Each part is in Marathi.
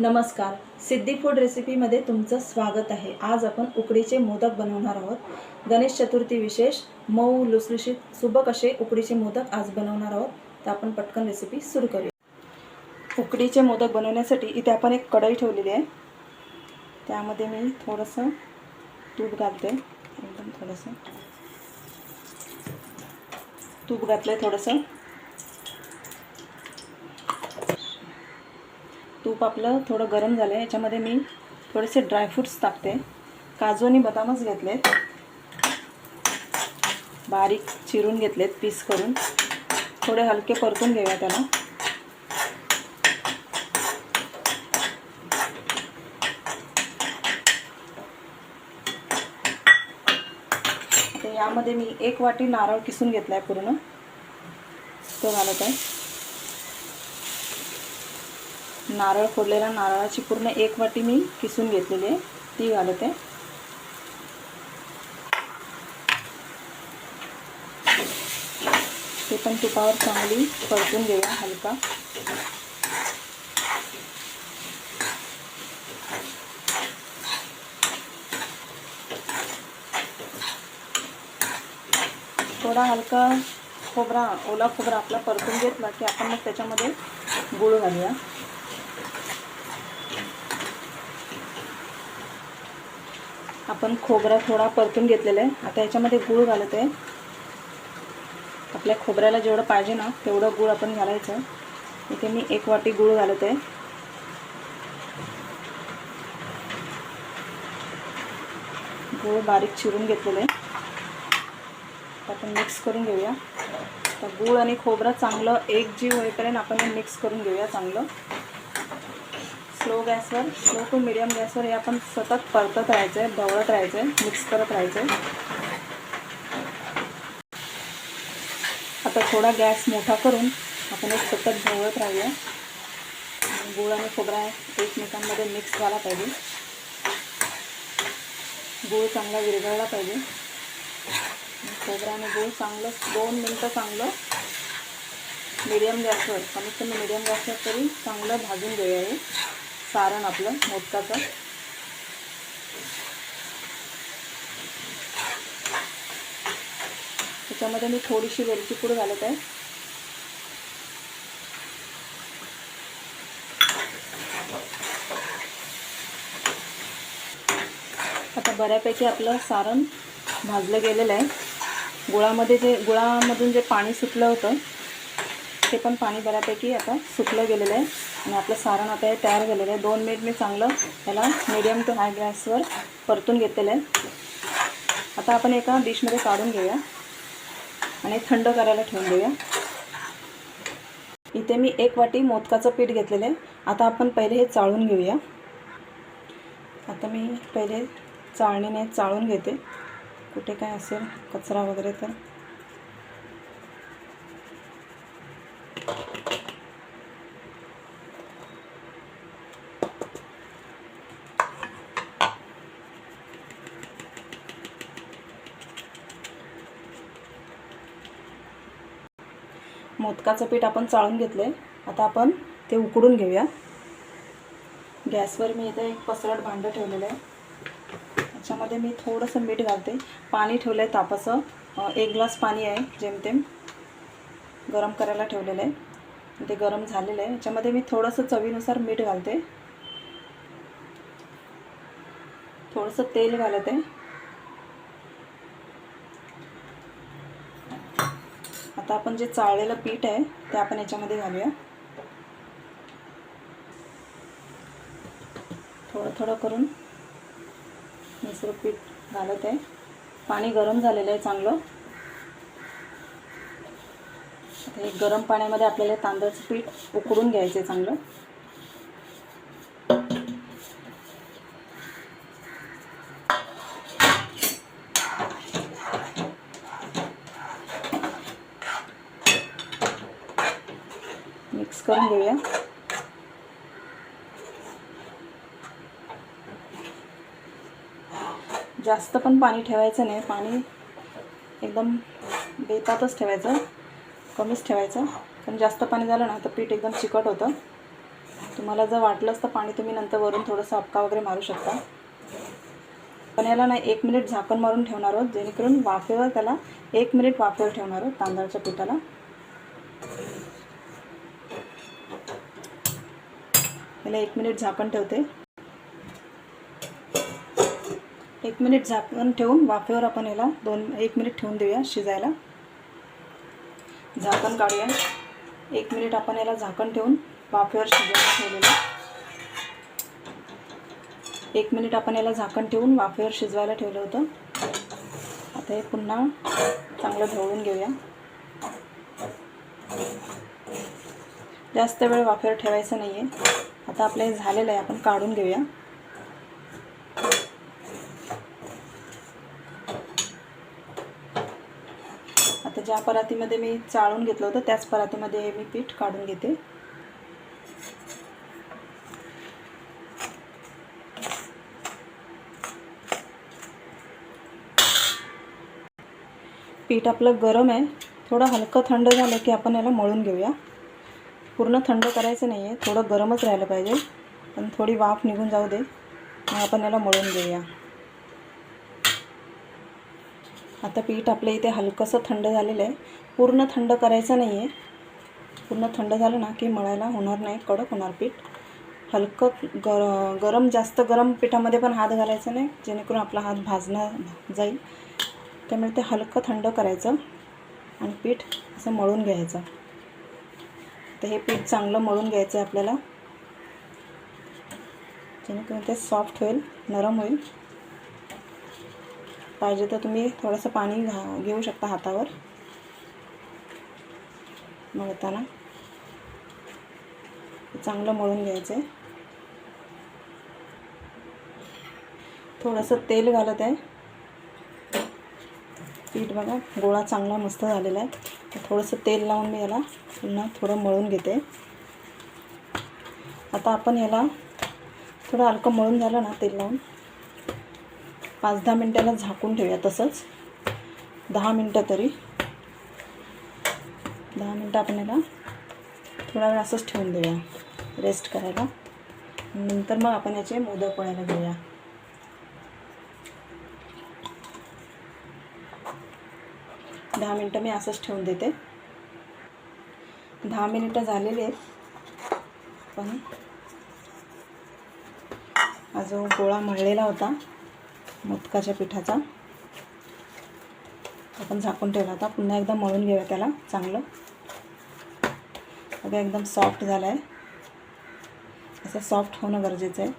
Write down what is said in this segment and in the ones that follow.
नमस्कार. सिद्धी फूड रेसिपीमध्ये तुमचं स्वागत आहे. आज आपण उकडीचे मोदक बनवणार आहोत. गणेश चतुर्थी विशेष मऊ लुसलुशीत सुबक असे उकडीचे मोदक आज बनवणार आहोत. तर आपण पटकन रेसिपी सुरू करूया. उकडीचे मोदक बनवण्यासाठी इथे आपण एक कढई ठेवलेली आहे. त्यामध्ये मी थोडंसं तूप घालते. एकदम थोडंसं. तूप घातलं आहे थोडंसं. तूप आपलं थोडं गरम झालं आहे याच्यामध्ये मी थोडेसे ड्रायफ्रूट्स टाकते. काजू आणि बदामच घेतलेत. बारीक चिरून घेतलेत पीस करून. थोडे हलके परतून घेऊया त्याला. यामध्ये मी एक वाटी नारळ किसून घेतला आहे पूर्ण. तो घालत आहे. नारळ फोडलेला नारळाची पूर्ण एक वाटी मी किसून घेतलेली आहे. ती घालत. आहे ते पण तुपावर चांगली परतून घेऊया हलका. थोडा हलका खोबरा ओला खोबरा आपला परतून घेतला की आपण मग त्याच्यामध्ये गूळ घालूया. आपण खोबरा थोडा परतून घेतलेला आहे. आता याच्यामध्ये गूळ घालत आहे. आपल्या खोबऱ्याला जेवढं पाहिजे ना तेवढं गूळ आपण घालायचं इथे मी एक वाटी गूळ घालत आहे. गूळ बारीक चिरून घेतलेलं आहे. आपण मिक्स करून घेऊया. तर गूळ आणि खोबरं चांगलं एक जीव होईपर्यंत आपण हे मिक्स करून घेऊया चांगलं. स्लो गॅसवर स्लो टू मिडियम गॅसवर हे आपण सतत परतत राहायचं आहे ढवळत राहायचं आहे मिक्स करत राहायचं आहे आता थोडा गॅस मोठा करून आपण एक सतत ढवळत राहूया. गूळ आणि खोबरा एकमेकांमध्ये मिक्स झाला पाहिजे. गूळ चांगला विरघळला पाहिजे. खोबरा आणि गूळ चांगलं दोन मिनटं चांगलं मीडियम गॅसवर कमीत कमी मीडियम गॅसवर तरी चांगलं भाजून घेऊया हे. सारण आपलं मोदकाचं. त्याच्यामध्ये मी थोडीशी वेलची पूड घालत आहे. आता बऱ्यापैकी आपलं सारण भाजलं गेलेलं आहे. गुळामध्ये जे गुळामधून जे पाणी सुटलं होतं ते पण पाणी बऱ्यापैकी आता सुटलं गेलेलं आहे. आणि आपलं सारण आता हे तयार झालेलं आहे. दोन मिनिट मी चांगलं त्याला मिडियम टू हाय गॅसवर परतून घेतलेलं आहे. आता आपण एका डिशमध्ये काढून घेऊया. आणि थंड करायला ठेवून देऊया. इथे मी एक वाटी मोदकाचं पीठ घेतलेलं आहे. आता आपण पहिले हे चाळून घेऊया. आता मी पहिले चाळणीने चाळून घेते. कुठे काय असेल कचरा वगैरे तर. मोदकाचं पीठ आपण चाळून घेतलं आहे आता आपण ते उकडून घेऊया. गॅसवर मी इथे एक पसरट भांडं ठेवलेलं आहे. त्याच्यामध्ये मी थोडंसं मीठ घालते. पाणी ठेवलं आहे तापाचं एक ग्लास पाणी आहे जेमतेम. गरम करायला ठेवलेलं आहे. ते गरम झालेलं आहे. याच्यामध्ये मी थोडंसं चवीनुसार मीठ घालते. थोडंसं तेल घालत. आहे आता आपण जे चाळलेलं पीठ आहे ते आपण याच्यामध्ये घालूया. थोडं थोडं करून मिसळ पीठ घालत आहे. पाणी गरम झालेलं आहे चांगलं. आता हे गरम पाण्यामध्ये आपल्याला तांदळाचं पीठ उकडून घ्यायचं आहे चांगलं. करून घेऊया. जास्त पण पाणी ठेवायचं नाही. पाणी एकदम बेतातच ठेवायचं. कमीच ठेवायचं. कारण जास्त पाणी झालं ना तर पीठ एकदम चिकट होतं. तुम्हाला जर वाटलंच तर पाणी तुम्ही नंतर वरून थोडंसं अपका वगैरे मारू शकता. पण याला ना एक मिनिट झाकण मारून ठेवणार आहोत. जेणेकरून वाफेवर त्याला एक मिनिट वाफेवर ठेवणार आहोत तांदळाच्या पिठाला. याला एक मिनिट झाकण ठेवते. एक मिनिट झाकण ठेवून वाफेवर आपण याला दोन एक मिनिट ठेवून देऊया शिजायला. झाकण काढूया. एक मिनिट आपण याला झाकण ठेवून वाफेवर शिजायला ठेवलेलं. एक मिनिट आपण याला झाकण ठेवून वाफेवर शिजवायला ठेवलं होतं. आता हे पुन्हा चांगलं ढवळून घेऊया. जास्त वेळ वाफेवर ठेवायचं नाही आहे आता आपलं हे झालेलं आहे आपण काढून घेऊया. आता ज्या परातीमध्ये मी चाळून घेतलं होतं त्याच परातीमध्ये मी पीठ काढून घेते. पीठ आपलं गरम आहे. थोडं हलकं थंड झालं की आपण याला मळून घेऊया. पूर्ण थंड करायचं नाही आहे थोडं गरमच राहिलं पाहिजे. पण थोडी वाफ निघून जाऊ दे. मग आपण याला मळून घेऊया. आता पीठ आपल्या इथे हलकंसं थंड झालेलं आहे. पूर्ण थंड करायचं नाही आहे पूर्ण थंड झालं ना की मळायला होणार नाही. कडक होणार पीठ. हलकं गर गरम जास्त गरम पिठामध्ये पण हात घालायचा नाही. जेणेकरून आपला हात भाजणार जाईल. त्यामुळे ते हलकं थंड करायचं. आणि पीठ असं मळून घ्यायचं. तर हे पीठ चांगलं मळून घ्यायचं आहे आपल्याला. जेणेकरून ते सॉफ्ट होईल नरम होईल. पाहिजे तर तुम्ही थोडंसं पाणी घा घेऊ शकता हातावर. मळताना. चांगलं मळून घ्यायचं आहे. थोडंसं तेल घालत आहे. पीठ बघा गोळा चांगला मस्त झालेला आहे. तर थोडंसं तेल लावून मी याला पुन्हा थोडं मळून घेते. आता आपण याला थोडं हलकं मळून झालं ना तेल लावून. पाच दहा मिनटाला झाकून ठेवूया तसंच. दहा मिनटं तरी. दहा मिनटं आपण याला थोडा वेळ असंच ठेवून देऊया. रेस्ट करायला. नंतर मग आपण याचे मोदक पडायला घेऊया. दहा मिनटं मी असंच ठेवून देते. दहा मिनिटं झालेली आहेत. पण हा जो गोळा मळलेला होता मोदकाच्या पिठाचा आपण झाकून ठेवला होता. पुन्हा एकदा मळून घेऊया त्याला चांगलं. बघा एकदम सॉफ्ट झालं आहे असं सॉफ्ट होणं गरजेचं आहे.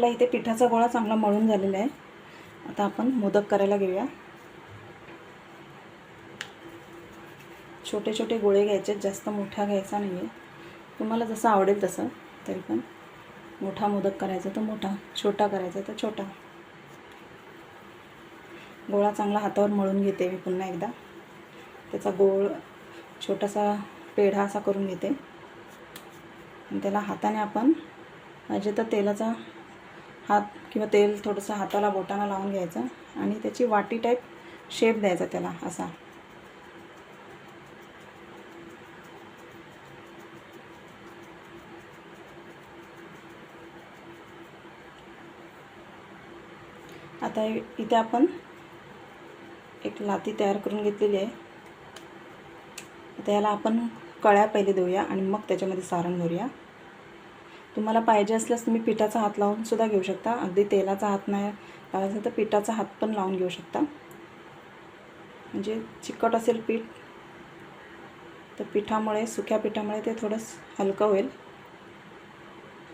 आपला इथे पिठाचा गोळा चांगला मळून झालेला आहे. आता आपण मोदक करायला घेऊया. छोटे छोटे गोळे घ्यायचे जास्त मोठा घ्यायचा नाही आहे तुम्हाला जसं आवडेल तसं. तरी पण मोठा मोदक करायचा तर मोठा छोटा करायचा तर छोटा. गोळा चांगला हातावर मळून घेते मी पुन्हा एकदा. त्याचा गोळ छोटासा पेढा असा करून घेते. आणि त्याला हाताने आपण पाहिजे तर तेलाचा हात किंवा तेल थोडंसं हाताला बोटाला लावून घ्यायचं आणि त्याची वाटी टाईप शेप द्यायचा त्याला असा. आता इथे आपण एक लाती तयार करून घेतलेली आहे. आता याला आपण कळ्या पहिले देऊया आणि मग त्याच्यामध्ये सारण भरूया. तुम्हाला पाहिजे असल्यास तुम्ही पिठाचा हात लावून सुद्धा घेऊ शकता. अगदी तेलाचा हात नाही. लावायचा तर पिठाचा हात पण लावून घेऊ शकता. म्हणजे चिकट असेल पीठ तर पिठामुळे सुक्या पिठामुळे ते थोडंसं हलकं होईल.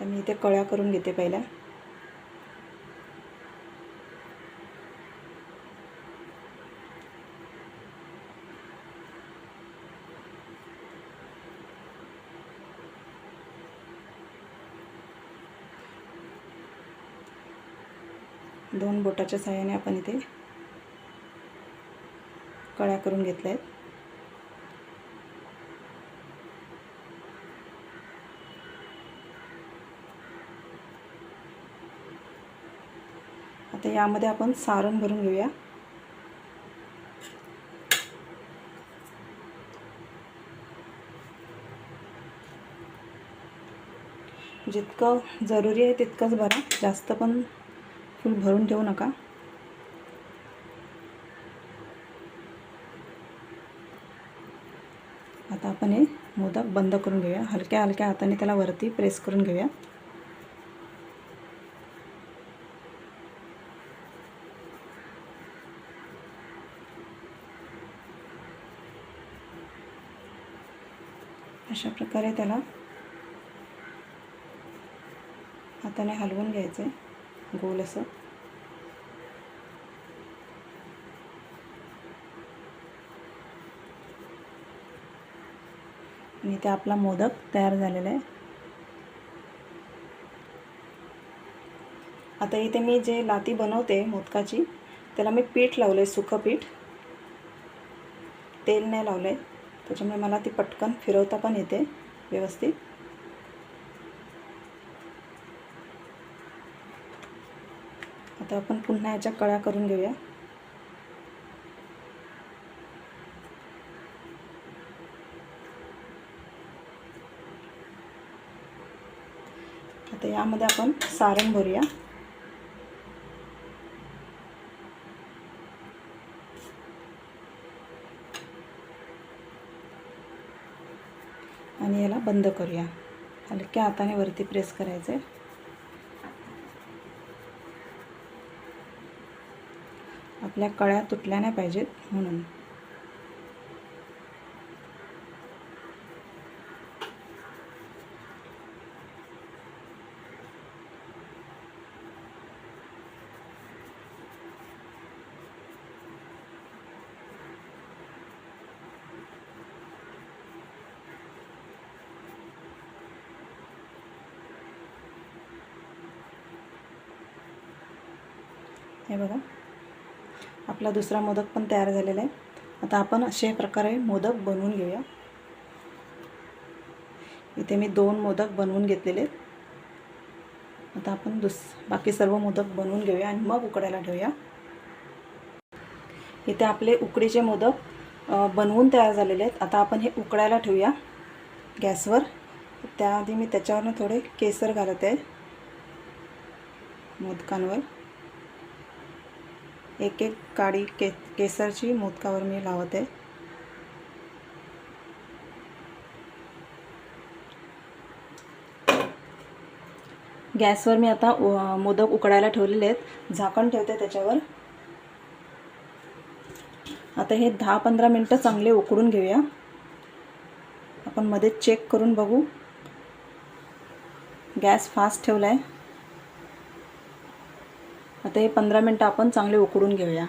तर मी इथे कळ्या करून घेते पहिल्या. दोन बोटाच्या साह्याने आपण इथे कळ्या करून घेतल्या आहेत आता यामध्ये आपण सारण भरून घेऊया. जितकं जरुरी आहे तितकंच भरा. जास्त पण फुल भरून ठेवू नका. आता आपण हे मोदक बंद करून घेऊया. हलक्या हलक्या हाताने त्याला वरती प्रेस करून घेऊया. अशा प्रकारे त्याला हाताने हलवून घ्यायचं आहे गोल असं. आणि इथे आपला मोदक तयार झालेला आहे. आता इथे मी जे लाती बनवते मोदकाची त्याला मी पीठ लावलं आहे सुकं पीठ. तेल नाही लावलं आहे त्याच्यामुळे मला ती पटकन फिरवता पण येते व्यवस्थित. आता आपण पुन्हा याच्या कळ्या करून घेऊया. आता यामध्ये आपण सारण भरूया. आणि याला बंद करूया. हलक्या हाताने वरती प्रेस करायचं आहे आपल्या कळ्या तुटल्या नाही पाहिजेत म्हणून. हे बघा. आपला दुसरा मोदक पण तयार झालेला आहे. आता आपण असे प्रकारे मोदक बनवून घेऊया. इथे मी दोन मोदक बनवून घेतलेले आहेत. आता आपण दुस बाकी सर्व मोदक बनवून घेऊया आणि मग उकडायला ठेवूया. इथे आपले उकडीचे मोदक बनवून तयार झालेले आहेत. आता आपण हे उकडायला ठेवूया गॅसवर. त्याआधी मी त्याच्यावरनं थोडे केसर घालत आहे. मोदकांवर. एक एक काडी के केसरची मोदकावर मी लावत. आहे गॅसवर मी आता मोदक उकडायला ठेवलेले आहेत. झाकण ठेवते त्याच्यावर. आता हे दहा पंधरा मिनटं चांगले उकडून घेऊया. आपण मध्ये चेक करून बघू. गॅस फास्ट ठेवला आहे आता हे पंधरा मिनटं आपण चांगले उकडून घेऊया.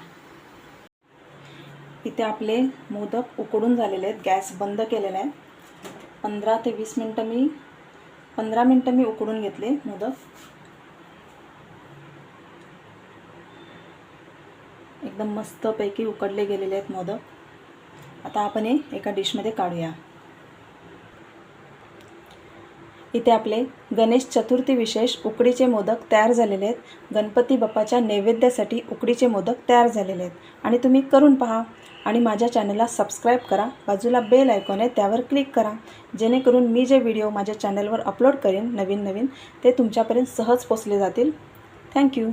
इथे आपले मोदक उकडून झालेले आहेत. गॅस बंद केलेला आहे. पंधरा ते वीस मिनटं मी पंधरा मिनटं मी उकडून घेतले मोदक. एकदम मस्तपैकी उकडले गेलेले आहेत मोदक. आता आपण हे एका डिशमध्ये काढूया. इथे आपले गणेश चतुर्थी विशेष उकडीचे मोदक तयार झालेले आहेत. गणपती बाप्पाच्या नैवेद्यासाठी उकडीचे मोदक तयार झालेले आहेत. आणि तुम्ही करून पहा आणि माझ्या चॅनलला सबस्क्राईब करा. बाजूला बेल आयकॉन आहे त्यावर क्लिक करा. जेणेकरून मी जे व्हिडिओ माझ्या चॅनलवर अपलोड करेन नवीन नवीन ते तुमच्यापर्यंत सहज पोचले जातील. थँक्यू.